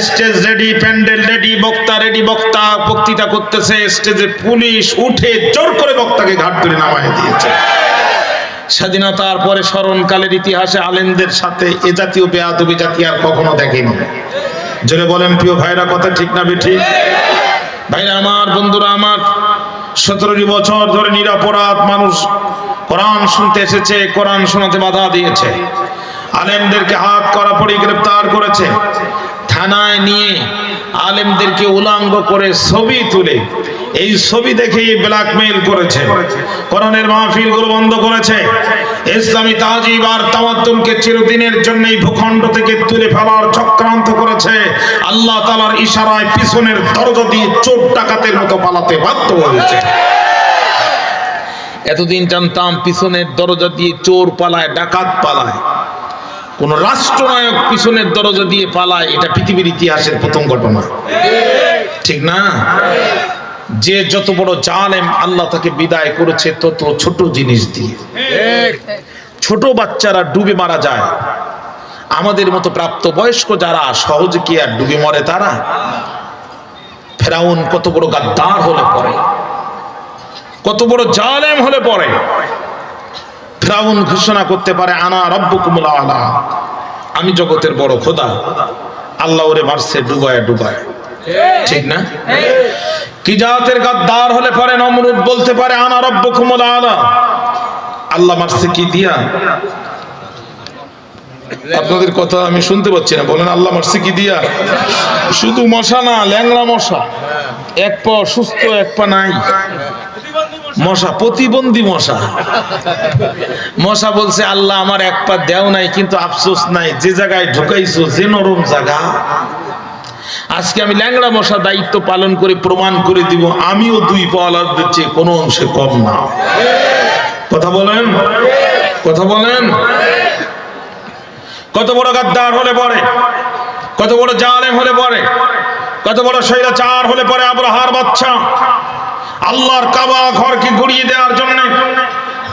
Stage ready pandal ready বক্তা ready বক্তা বক্তৃতা করতেছে, স্টেজে পুলিশ উঠে জোর করে বক্তাকে ঘাট ধরে নামায় দিয়েছে। স্বাধীনতার পরে স্মরণকালের ইতিহাসে আলেমদের সাথে এ জাতীয় বেয়াদবি জাতি আর কখনো দেখেনি। জোরে বলেন, প্রিয় ভাইরা, কথা ঠিক না বেঠিক ভাইরা আমার, বন্ধুরা আমার, সতেরোটি বছর ধরে নিরাপরাধ মানুষ কোরআন শুনতে এসেছে, কোরআন শোনাতে বাধা দিয়েছে। আলেমদেরকে হাত করা পড়ে গ্রেপ্তার করেছে। থানায় নিয়ে আলেমদেরকে উলাঙ্গ করে ছবি তুলে, এই ছবি দেখেই ব্ল্যাকমেইল করেছে। কোরআনের মাহফিলগুলো বন্ধ করেছে। ইসলামী তাজিব আর তামাদ্দুনকে চিরদিনের জন্য এই ভূখণ্ড থেকে তুলে ফেলার চক্রান্ত করেছে। আল্লাহ তালার ইশারায় পিছনের দরজা দিয়ে চোর ডাকাতের মতো পালাতে বাধ্য হয়েছে। এতদিন জানতাম পিছনের দরজা দিয়ে চোর পালায়, ডাকাত পালায়। কোন রাষ্ট্রনায়ক পিছনের দরজা দিয়ে পালায়, এটা পৃথিবীর ইতিহাসের প্রথম ঘটনা। ঠিক না? যে যত বড় জালেম আল্লাহ তাকে বিদায় করেছে, তত ছোট জিনিস দিয়ে। ছোট বাচ্চারা ডুবে মারা যায়। আমাদের মতো প্রাপ্ত বয়স্ক যারা, সহজে কি আর ডুবে মরে তারা? ফেরাউন কত বড় গাদ্দার হলে পরে কত বড় জালেম হলে পরে ফেরাউন ঘোষণা করতে পারে আনা রব্বুকুমুল আলা। আমি জগতের বড় খোদা আল্লাহ ওরে মারছে ডুবায় ডুবায়। ঠিক। না? কি জাতের গাদ্দার হলে পরে নমরুদ বলতে পারে আনা রব্বুকুমুল আলা। আল্লাহ মারছে কি দিয়া? আপনাদের কথা আমি শুনতে পাচ্ছি না বলেন আল্লাহ মারছে কি দিয়া? শুধু মশা না ল্যাংড়া মশা। এক পা সুস্থ এক পা নাই। মশা, প্রতিবন্ধী মশা। মশা বলছে, আল্লাহ আমার এক পা দেও নাই, কিন্তু আফসোস নাই। যে জায়গায় ঢুকাইছো, যে নরম জায়গা, আজকে আমি ল্যাংড়া মশা দায়িত্ব পালন করে প্রমাণ করে দিব, আমিও দুই পাওয়ালার চেয়ে কোনো অংশে কম না। কথা বলেন? কথা বলেন? কত বড় গাদ্দার হলে পরে, কত বড় জালেম হলে পরে, কত বড় স্বৈরাচার হলে পরে আব্রাহার বাচ্চা। আল্লাহর কাবা ঘরকে গুড়িয়ে দেওয়ার জন্য,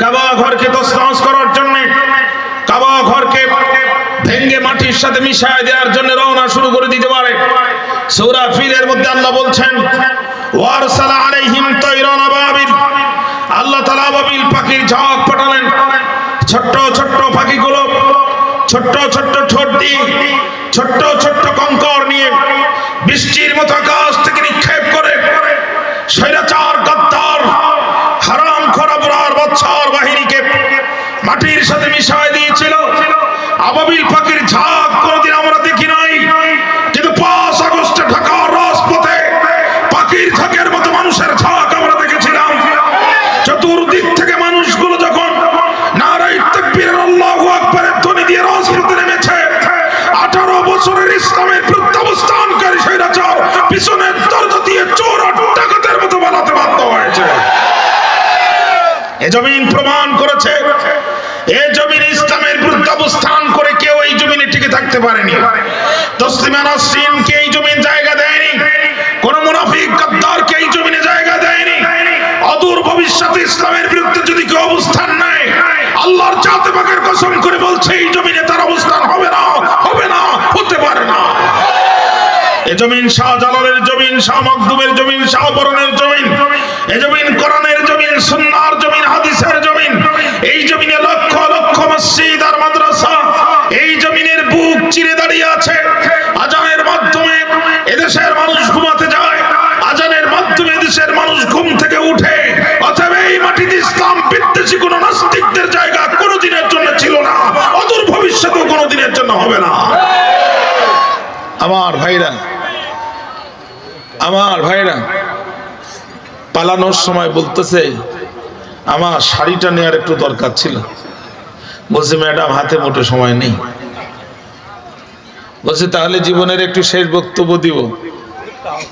কাবা ঘরকে তসনস করার জন্য, কাবা ঘরকে ভেঙ্গে মাটির সাথে মিশায় দেওয়ার জন্য রওনা শুরু করে দিতে পারে। সূরা ফিলের মধ্যে আল্লাহ বলছেন ওয়ারসালা আলাইহিম তায়রান আবাবিল। আল্লাহ তাআলা আবাবিল পাখির ঝাঁক পাঠালেন। ছোট্ট ছোট্ট পাখিগুলো, ছোট্ট ছোট্ট ঠোঁট দিয়ে, ছোট্ট ছোট্ট কঙ্কর নিয়ে বৃষ্টির মতো আকাশ মাটির সাথে মিশায় দিয়েছিল। আবাবিল পাখির ঝাঁক কোনোদিন আমরা দেখি নাই। কিন্তু পাঁচ আগস্টে ঢাকার রাজপথে পাখির ঝাঁকের মতো মানুষের ঝাঁক আমরা দেখেছিলাম। চতুর্দিক থেকে মানুষগুলো যখন ধ্বনি দিয়ে রাজপথে নেমেছে, আঠারো বছরের ইসলামের প্রত্যাবস্থানকারী পিছনের দরজা দিয়ে চোর ডাকাতের মতো বানাতে বাধ্য হয়েছে। এ জমিন প্রমাণ করেছে এ জমিন ইসলামের বিরুদ্ধে অবস্থান করে কেউ এই জমিনে টিকে থাকতে পারেনি। তসলিমা নাসরিনকে এই জমিন জায়গা দেয়নি। কোন মুনাফিক গাদ্দারকে এই জমিনে জায়গা দেয়নি। অদূর ভবিষ্যতে ইসলামের বিরুদ্ধে যদি কেউ অবস্থান নেয়, আল্লাহর জাতে পাকের কসম করে বলছে, এই জমিনে তার অবস্থান হবে না হবে না, হতে পারে না। এ জমিন শাহজালালের জমিন, শাহ মখদুমের জমিন শাহবরণের জমিন, এ জমিন কোরআনের জমিন সুন্নার জমিন, হাদিসের জমিন এই জমিনে লক্ষ লক্ষ মসজিদ আর মাদ্রাসা, এই জমিনের বুক চিরে দাঁড়িয়ে আছে। আজানের মাধ্যমে এদেশের মানুষ ঘুমাতে যায়, আজানের মাধ্যমে মানুষ ঘুম থেকে উঠে। অতএব এই মাটিতে ইসলাম বিদ্বেষী কোন নাস্তিকদের জায়গা কোনোদিনের জন্য ছিল না, অদূর ভবিষ্যতেও জন্য হবে না। আমার ভাইরা আমার ভাইরা, পালানোর সময় বলতেছে, আমার শাড়িটা নেওয়ার একটু দরকার ছিল। বলছে, ম্যাডাম, হাতে মোটে সময় নেই। বলছে, তাহলে জীবনের একটু শেষ বক্তব্য দিব।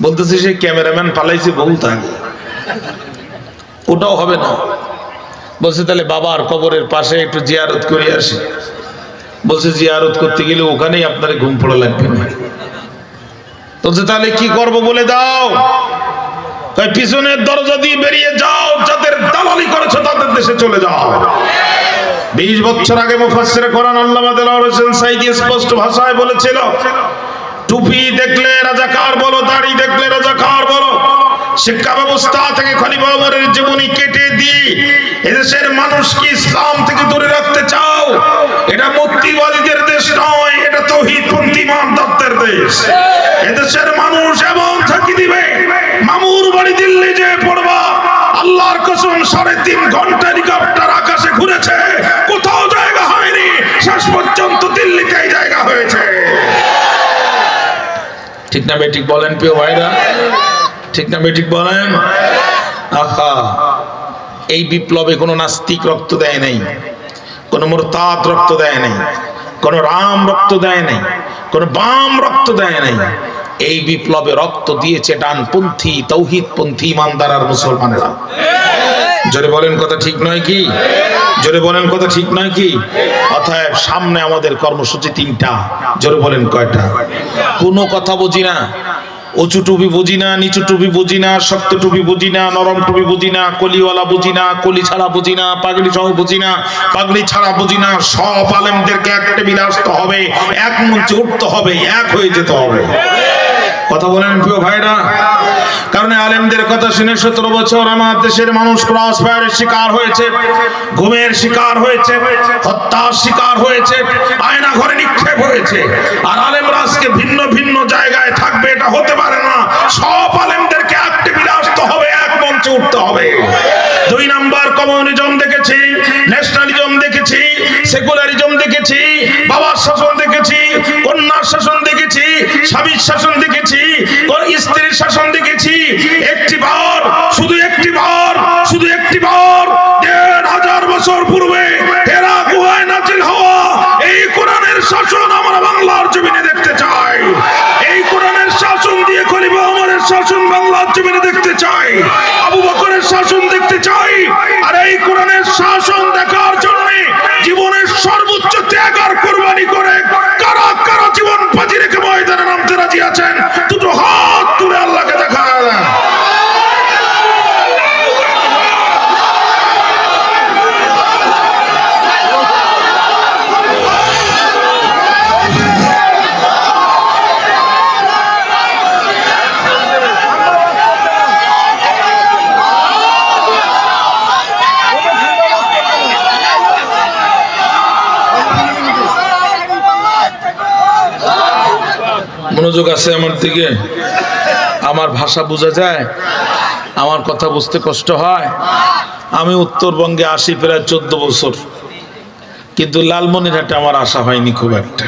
বলতেছে, সেই ক্যামেরাম্যান পালাইছে আগে ওটাও হবে না। বলছে, তাহলে বাবার কবরের পাশে একটু জিয়ারত করে আসি। বলছে, জিয়ারত করতে গেলে ওখানেই আপনার ঘুম পড়া লাগবে না। বলছে, তাহলে কি করব বলে দাও? পিছনের দরজা দিয়ে বেরিয়ে যাও, যাদের দালালি করেছ তাদের দেশে চলে যাও। বিশ বছর আগে মুফাসসির কোরআন আল্লামা দেলাওয়ার হোসেন সাইদি স্পষ্ট ভাষায় বলেছিল, টুপি দেখলে রাজাকার বলো, দাড়ি দেখলে রাজাকার বলো। শিক্ষা ব্যবস্থা থেকে খলিফা ওমরের জীবনী কেটে দিয়ে এদেশের মানুষকে ইসলাম থেকে দূরে রাখতে চাও। এটা মুক্তিবাদীদের দেশ নয়, এটা তৌহিদ পন্থী দত্তের দেশ। এদেশের মানুষ এমন থাকি দিবে, মামুর বাড়ি দিল্লি যে পড়বা। আল্লাহর কসম, সাড়ে তিন ঘণ্টা হেলিকপ্টার আকাশে ঘুরেছে। শেষ পর্যন্ত দিল্লিতেই জায়গা হয়েছে। ঠিক না বেঠিক বলেন প্রিয় ভাইরা। ঠিক না বেঠিক বলেন। আহা, এই বিপ্লবে কোনো নাস্তিক রক্ত দেয় নাই, কোনো মোরতাদ রক্ত দেয় নাই, কোনো রাম রক্ত দেয় নাই, কোনো বাম রক্ত দেয় নাই। এই বিপ্লবে রক্ত দিয়েছে ডানপন্থী, তৌহিদপন্থী, ইমানদার আর মুসলমানেরা। জোরে বলেন কথা ঠিক নয় কি? জোরে বলেন কথা ঠিক নয় কি? অতএব সামনে আমাদের কর্মসূচি তিনটা। জোরে বলেন কয়টা? কোনো কথা বুঝি না। উঁচু টুপি বুঝি না, নিচু টুপি বুঝি না, শক্ত টুপি বুঝি না, নরম টুপি বুঝি না, কলিওয়ালা বুঝি না কলি ছাড়া বুঝি না পাগলি সহ বুঝি না পাগলি ছাড়া বুঝি না, সব আলেমদেরকে এক টেবিলে আসতে হবে, এক মঞ্চে উঠতে হবে, এক হয়ে যেতে হবে। কথা বলেন প্রিয় ভাইরা। কারণ আলেমদের কথা শুনে সতেরো বছর আমার দেশের মানুষ ক্রস ফায়ারের শিকার হয়েছে, ঘুমের শিকার হয়েছে, হত্যার শিকার হয়েছে, আয়না ঘরে নিক্ষেপ হয়েছে। আর আলেমরা আজকে ভিন্ন ভিন্ন জায়গায় থাকবে, এটা হতে পারে না। সব আলেমদেরকে এক টেবিলে আসতে হবে, এক মঞ্চে উঠতে হবে। দুই নাম্বার কমিউনিজম দেখেছি, ন্যাশনালিজম দেখেছি, সেকুলারিজম দেখেছি, বাবার শাসন দেখেছি, কন্যার শাসন দেখেছি স্বামীর শাসন দেখেছি কোন স্ত্রীর শাসন দেখেছি। একটি বার, শুধু একটি বার, শুধু একটি বার, দেড় হাজার বছর পূর্বে হেরা গুহায় নাজিল হওয়া এই কোরআনের শাসন আমরা বাংলার জমিনে দেখতে চাই। এই কোরআনের শাসন দিয়ে খলিফা ওমরের শাসন বাংলার জমিনে দেখতে চাই। আবু বকরের শাসন দেখতে চাই। আর এই কোরআনের শাসন দেখার জন্য জীবনের সর্বোচ্চ ত্যাগ আর কোরবানি করে বাজি রেখে ময়দানে নামতে রাজি আছেন। দুটো হাত মনোযোগ আছে আমার দিকে। আমার ভাষা বোঝা যায়, আমার কথা বুঝতে কষ্ট হয়। আমি উত্তরবঙ্গে আসি প্রায় চোদ্দ বছর। কিন্তু লালমনিরহাটে আমার আশা হয়নি খুব একটা।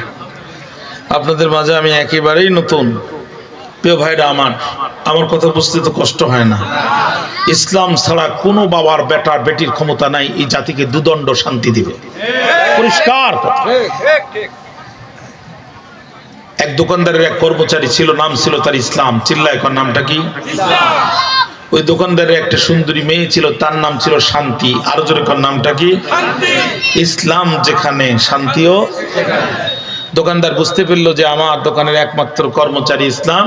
আপনাদের মাঝে আমি একেবারেই নতুন। প্রিয় ভাইরা আমার আমার কথা বুঝতে তো কষ্ট হয় না। ইসলাম ছাড়া কোনো বাবার, বেটার, বেটির ক্ষমতা নাই, এই জাতিকে দুদণ্ড শান্তি দিবে। পরিষ্কার কথা। এক দোকানদারের এক কর্মচারী ছিল নাম ছিল তার ইসলাম। চিল্লা এখন নামটা কি? ওই দোকানদারের একটা সুন্দরী মেয়ে ছিল তার নাম ছিল শান্তি। আরও জোরে কর নামটা কি? ইসলাম যেখানে শান্তিও দোকানদার বুঝতে পারল যে আমার দোকানের একমাত্র কর্মচারী ইসলাম।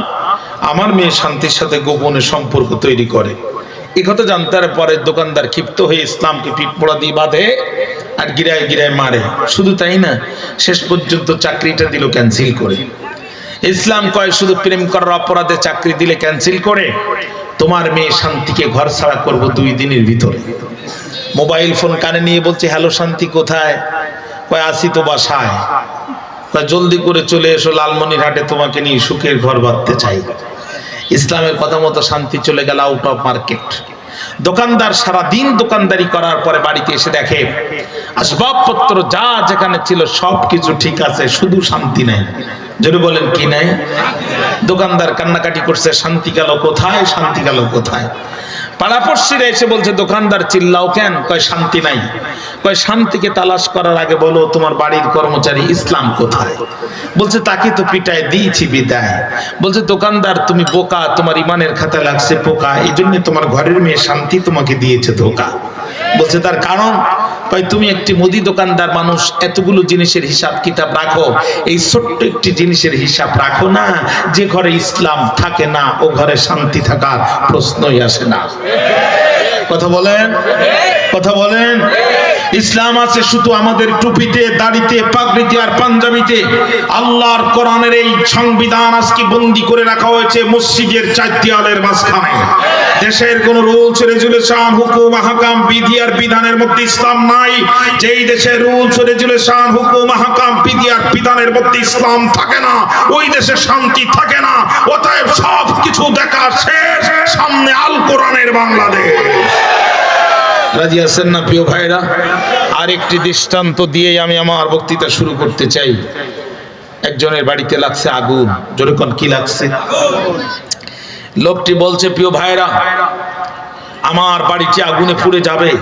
আমার মেয়ে শান্তির সাথে গোপনে সম্পর্ক তৈরি করে। এই কথা জানতে পরে দোকানদার ক্ষিপ্ত হয়ে ইসলামকে পিঠপোড়া দিয়ে বাঁধে। আর গিরায় গিরায় মারে। শুধু তাই না, শেষ পর্যন্ত চাকরিটা দিল ক্যান্সেল করে। ইসলাম কয়, শুধু প্রেম করার অপরাধে চাকরি দিলে ক্যান্সেল করে? তোমার মেয়ে শান্তিকে ঘর ছাড়া করব দুই দিনের ভিতরে। মোবাইল ফোন কানে নিয়ে বলছে, হ্যালো শান্তি, কোথায়? কয় আসি তো বাসায়। কয়, জলদি করে চলে এসো, লালমনিরহাটে তোমাকে নিয়ে সুখের ঘর বাঁধতে চাই। ইসলামের কথা মতো শান্তি চলে গেল আউট অফ মার্কেট দোকানদার সারা দিন দোকানদারি করার পরে বাড়িতে এসে দেখে, আসবাবপত্র যা যেখানে ছিল সব কিছু ঠিক আছে, শুধু শান্তি নাই। যদি বলেন, কি নাই? দোকানদার কান্নাকাটি করছে, শান্তি গেল কোথায়? শান্তি গেল কোথায়? পাড়াপড়শিরা এসে বলছে, দোকানদার চিল্লাও কেন? কয়, শান্তি নাই। কয়, শান্তিকে তালাশ করার আগে বলো, তোমার বাড়ির কর্মচারী ইসলাম কোথায়? বলছে, তাকে তো পিটায় দিয়েছি বিদায়। বলছে, দোকানদার, তুমি বোকা, তোমার ইমানের খাতা লাগছে পোকা এই জন্য তোমার ঘরের মেয়ে শান্তি তোমাকে দিয়েছে ধোকা। বলছে, তার কারণ? তাই তুমি একটি মুদি দোকানদার মানুষ, এতগুলো জিনিসের হিসাব কিতাব রাখো, এই ছোট্ট একটি জিনিসের হিসাব রাখো না, যে ঘরে ইসলাম থাকে না, ও ঘরে শান্তি থাকার প্রশ্নই আসে না। কথা বলেন? কথা বলেন? ইসলাম আছে শুধু আমাদের টুপিতে, দাড়িতে, পাগড়িতে আর পাঞ্জাবিতে। আল্লাহর কোরআনের এই সংবিধান আজকে বন্দি করে রাখা হয়েছে মসজিদের চার মাঝখানে। দেশের কোন রুল রুলস, রেজুলেশন, হুকুম হাকাম বিধি আর বিধানের মধ্যে ইসলাম নাই। যেই দেশের রুলস, রেজুলেশন, হুকুম হাকাম বিধি আর বিধানের মধ্যে ইসলাম থাকে না, ওই দেশে শান্তি থাকে না। অতএব সব কিছু দেখা শেষ। সামনে আল কোরআনের বাংলাদেশ। রাজি আছেন না, প্রিয় ভাইরা? আরেকটি দৃষ্টান্ত দিয়েই আমি আমার বক্তৃতা শুরু করতে চাই। একজনের বাড়িতে লাগছে আগুন। যেরকম কি লাগছে? লোকটি বলছে, প্রিয় ভাইরা, আমার বাড়িটি আগুনে পুড়ে যাবে।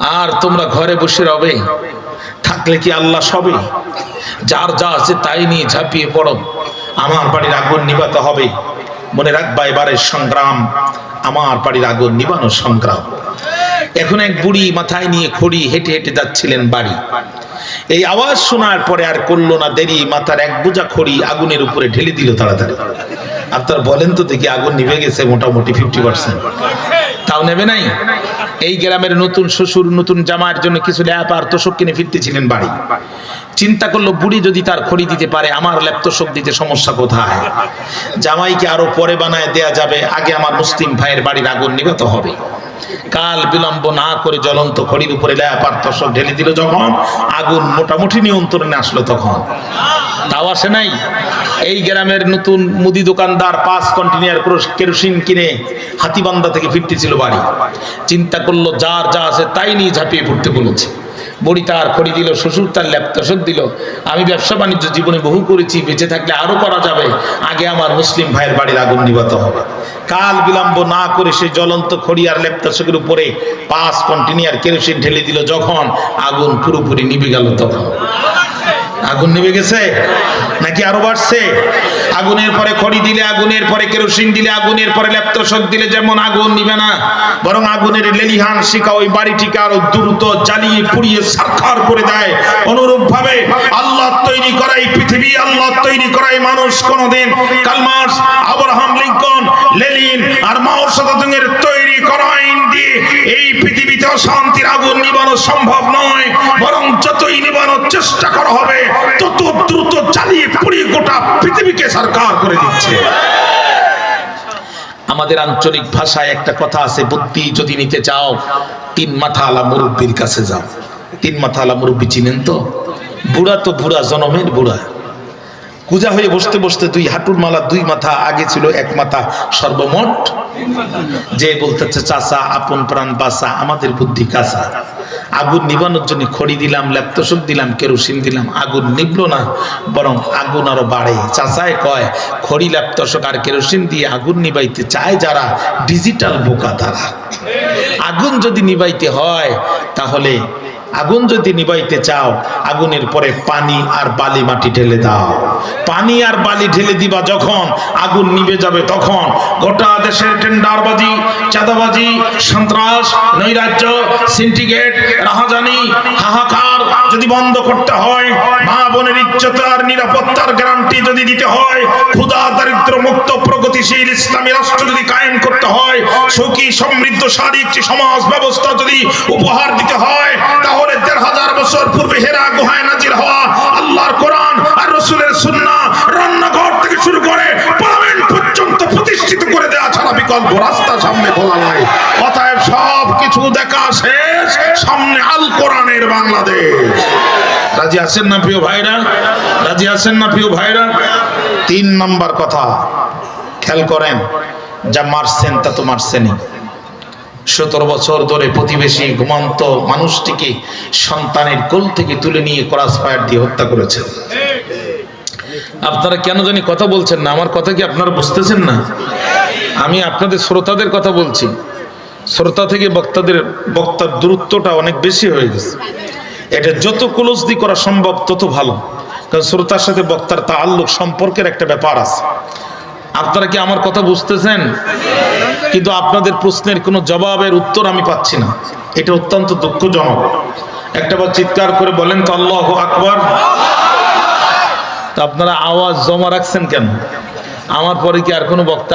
আর তোমরা ঘরে বসে রবে। থাকলে কি আল্লাহ সবে? যার যা আছে তাই নিয়ে ঝাঁপিয়ে পড়ো। আমার বাড়ির আগুন নিবাতে হবে। মনে রাখবা, এবারের সংগ্রাম, আমার বাড়ির আগুন নিবানো সংগ্রাম। এখন এক বুড়ি মাথায় নিয়ে খড়ি হেঁটে হেঁটে যাচ্ছিলেন বাড়ি। এই আওয়াজ শোনার পরে আর করল না দেরি, মাথার এক বোঝা খড়ি আগুনের উপরে ঢেলে দিল তাড়াতাড়ি। আপনার বলেন তো দেখি আগুন নিভে গেছে মোটামুটি ফিফটি পার্সেন্ট তাও নেবে নাই? এই গ্রামের নতুন শ্বশুর, নতুন জামার জন্য কিছু ল্যাপ আর তোষক কিনে ফিরতেছিলেন বাড়ি। চিন্তা করল, বুড়ি যদি তার খড়ি দিতে পারে, আমার ল্যাপ তোষক দিতে সমস্যা কোথায়? জামাইকে আরও পরে বানায় দেয়া যাবে, আগে আমার মুসলিম ভাইয়ের বাড়ির আগুন নিভাতে হবে। কাল বিলম্ব না করে জ্বলন্ত খড়ির উপরে ল্যাপ আর তোষক ঢেলে দিল যখন, আগুন মোটামুটি নিয়ন্ত্রণে আসলো তখন। তাও আসে নাই? এই গ্রামের নতুন মুদি দোকানদার পাঁচ কন্টিনিয়ার কেরোসিন কিনে হাতিবান্ধা থেকে ফিরতেছিল বাড়ি। চিন্তা করল, যার যা আছে তাই নিয়ে ঝাঁপিয়ে পড়তে বলেছে। বড়ি তার খড়ি দিল, শ্বশুর তার ল্যাপটসক দিল। আমি ব্যবসা বাণিজ্য জীবনে বহু করেছি, বেঁচে থাকলে আরও করা যাবে। আগে আমার মুসলিম ভাইয়ের বাড়ির আগুন নিবাত হবে। কাল বিলম্ব না করে সে জ্বলন্ত খড়িয়ার আর চোখের উপরে পাঁচ কন্টিনিয়ার কেরোসিন ঢেলে দিল, যখন আগুন পুরোপুরি নিভে গেল তখন। আগুন নিভে গেছে? নাকি আরও বাড়ছে? আগুনের পরে খড়ি দিলে আগুনের পরে কেরোসিন দিলে আগুনের পরে ল্যাপটসক দিলে যেমন আগুন নিবে না, বরং আগুনের লেলিহান শিকা ওই বাড়িটিকে আরও দ্রুত জ্বালিয়ে, পুড়িয়ে সাক্ষার করে দেয়। অনুরূপ ভাবে আল্লাহ তৈরি করা এই পৃথিবী, আল্লাহ তৈরি করা এই মানুষ কোনদিন Karl Marx Abraham Lincoln Lenin আর মাও সাদাতুংয়ের তৈরি করা আইন দিয়ে এই পৃথিবীতে শান্তির আগুন নিবানো সম্ভব নয়, বরং যতই নিবানোর চেষ্টা করা হবে, তত দ্রুত জ্বালিয়ে পুড়িয়ে গোটা পৃথিবীকে সরকার করে দিচ্ছে। আমাদের আঞ্চলিক ভাষায় একটা কথা আছে, বুদ্ধি যদি নিতে চাও, তিন মাথা আলা মুরব্বীর কাছে যাও। তিন মাথা আলা মুরব্বী চিনেন তো? বুড়া তো বুড়া, জনমের বুড়া। কুজা হয়ে বসতে বসতে দুই হাঁটুর মালা দুই মাথা, আগে ছিল এক মাথা সর্বমোট। যে বলতেছে, চাচা, আপন প্রাণ বাসা আমাদের বুদ্ধি কাঁচা। আগুন নিবানোর জন্য খড়ি দিলাম ল্যাপটসক দিলাম, কেরোসিন দিলাম। আগুন নিবলো না, বরং আগুন আরও বাড়ে। চাচায় কয়, খড়ি ল্যাপটসক আর কেরোসিন দিয়ে আগুন নিবাইতে চায় যারা ডিজিটাল বোকা তারা। আগুন যদি নিবাইতে হয়, তাহলে আগুন যদি নিবাইতে চাও, আগুনের পরে পানি আর বালি মাটি ঢেলে দাও। পানি আর বালি ঢেলে দিবা যখন, আগুন নিবে যাবে তখন। গোটা দেশের টেন্ডারবাজি, চাঁদাবাজি, সন্ত্রাস, নৈরাজ্য, সিন্ডিকেট, রাহাজানি, হাহাকার যদি বন্ধ করতে হয় মা বোনের ইজ্জত আর নিরাপত্তার গ্যারান্টি যদি দিতে হয়, ক্ষুধা দারিদ্র মুক্ত, প্রগতিশীল ইসলামী রাষ্ট্র যদি কায়েম করতে হয়, সুখী সমৃদ্ধশালী একটি সমাজ ব্যবস্থা যদি উপহার দিতে হয়, তাহলে দেড় হাজার বছর পূর্বে হেরা গুহায় নাজির হওয়া আল্লাহর কোরআন আর রসুলের সুন্নাহ রান্নাঘর থেকে শুরু করে পার্লামেন্ট পর্যন্ত প্রতিষ্ঠিত করে দেওয়া ছাড়া বিকল্প রাস্তা সামনে খোলা নাই। অতএব সব কিছু দেখা শেষ, সামনে আল কোরআনের বাংলাদেশ। রাজি আছেন না প্রিয় ভাইরা? রাজি আছেন না প্রিয় ভাইরা? তিন নম্বর কথা, খেয়াল করেন, যা মারছেন তা তো মারছেনই। সতেরো বছর ধরে প্রতিবেশী ঘুমন্ত মানুষটিকে সন্তানের কোল থেকে তুলে নিয়ে ক্রস ফায়ার দিয়ে হত্যা করেছেন আপনারা কেন জানি কথা বলছেন না? আমার কথা কি আপনারা বুঝতেছেন না? আমি আপনাদের শ্রোতাদের কথা বলছি। শ্রোতা থেকে বক্তাদের, বক্তার দূরত্বটা অনেক বেশি হয়ে গেছে। এটা যত ক্লোজলি করা সম্ভব, তত ভালো। কারণ শ্রোতার সাথে বক্তার তা আল্লুক সম্পর্কের একটা ব্যাপার আছে। আপনারা কি আমার কথা বুঝতেছেন? কিন্তু আপনাদের প্রশ্নের কোনো জবাবের উত্তর আমি পাচ্ছি না। এটা অত্যন্ত দুঃখজনক। একটা বার চিৎকার করে বলেন তো, আল্লাহ আকবর। তা আপনারা আওয়াজ জমা রাখছেন কেন? আমার পরে কি আর কোনো বক্তা